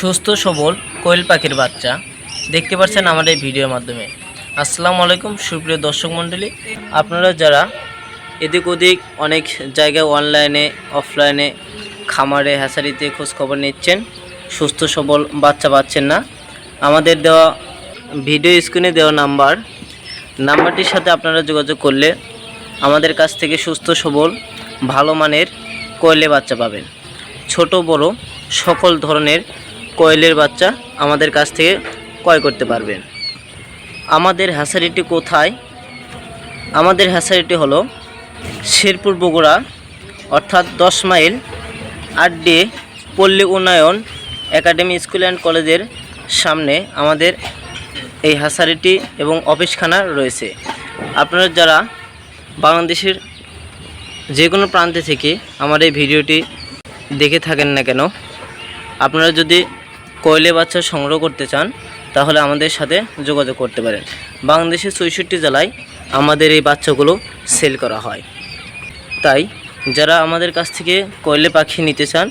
সুস্থ, সবল, কোয়েল পাখির বাচ্চা। দেখতে পাচ্ছেন আমার এই ভিডিওর মাধ্যমে। আসসালামু আলাইকুম, সুপ্রিয় দর্শক মণ্ডলী। আপনারা যারা এদিক ওদিক অনেক জায়গায় অনলাইনে, অফলাইনে, খামারে, হ্যাসারিতে খোঁজখবর নিচ্ছেন, সুস্থ, সবল বাচ্চা পাচ্ছেন না, আমাদের দেওয়া ভিডিও স্ক্রিনে দেওয়া নাম্বার, নাম্বারটির সাথে আপনারা যোগাযোগ করলে আমাদের কাছ থেকে সুস্থ, সবল, ভালো মানের কোয়েলে বাচ্চা পাবেন। ছোট, বড়, সকল ধরনের কোয়েলের বাচ্চা আমাদের কাছ থেকে ক্রয় করতে পারবেন আমাদের হ্যাসারিটি কোথায়? আমাদের হ্যাসারিটি হলো শেরপুর বগুড়া, অর্থাৎ দশ মাইল আড্ডে পল্লী উন্নয়ন একাডেমি স্কুল অ্যান্ড কলেজের সামনে আমাদের এই হ্যাসারিটি এবং অফিসখানা রয়েছে। আপনারা যারা বাংলাদেশের যে কোনো প্রান্তে থেকে আমার এই ভিডিওটি দেখে থাকেন না কেন, আপনারা যদি কয়লে বাচ্চা সংগ্রহ করতে চান, তাহলে আমাদের সাথে যোগাযোগ করতে পারেন। বাংলাদেশের চৌষট্টি জেলায় আমাদের এই বাচ্চাগুলো সেল করা হয়। তাই যারা আমাদের কাছ থেকে কয়লে পাখি নিতে চান,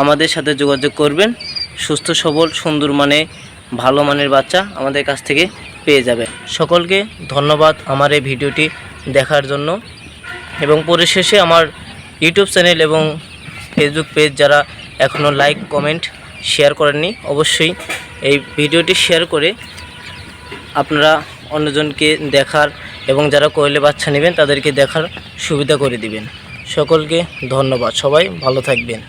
আমাদের সাথে যোগাযোগ করবেন। সুস্থ, সবল, সুন্দর মানে ভালো মানের বাচ্চা আমাদের কাছ থেকে পেয়ে যাবে সকলকে ধন্যবাদ আমার এই ভিডিওটি দেখার জন্য। এবং পরিশেষে আমার ইউটিউব চ্যানেল এবং ফেসবুক পেজ যারা এখনও লাইক কমেন্ট শেয়ার করেননি, অবশ্যই এই ভিডিওটি শেয়ার করে আপনারা অন্যজনকে দেখার এবং যারা কোয়েলে বাচ্চা নেবেন তাদেরকে দেখার সুবিধা করে দিবেন। সকলকে ধন্যবাদ, সবাই ভালো থাকবেন।